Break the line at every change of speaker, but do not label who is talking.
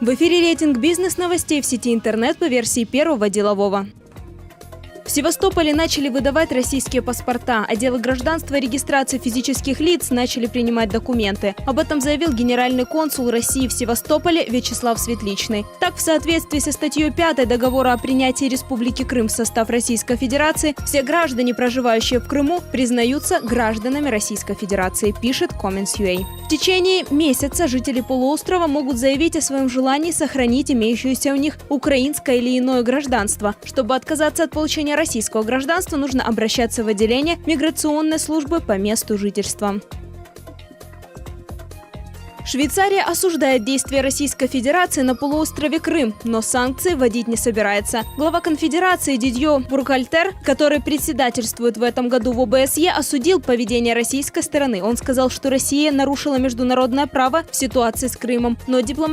В эфире рейтинг бизнес-новостей в сети интернет по версии первого делового. В Севастополе начали выдавать российские паспорта. Отделы гражданства и регистрации физических лиц начали принимать документы. Об этом заявил генеральный консул России в Севастополе Вячеслав Светличный. Так, в соответствии со статьей 5 договора о принятии Республики Крым в состав Российской Федерации, все граждане, проживающие в Крыму, признаются гражданами Российской Федерации, пишет Comments.ua. В течение месяца жители полуострова могут заявить о своем желании сохранить имеющееся у них украинское или иное гражданство. Чтобы отказаться от получения российского гражданства, нужно обращаться в отделение миграционной службы по месту жительства. Швейцария осуждает действия Российской Федерации на полуострове Крым, но санкции вводить не собирается. Глава конфедерации Дидьо Буркальтер, который председательствует в этом году в ОБСЕ, осудил поведение российской стороны. Он сказал, что Россия нарушила международное право в ситуации с Крымом, но дипломатически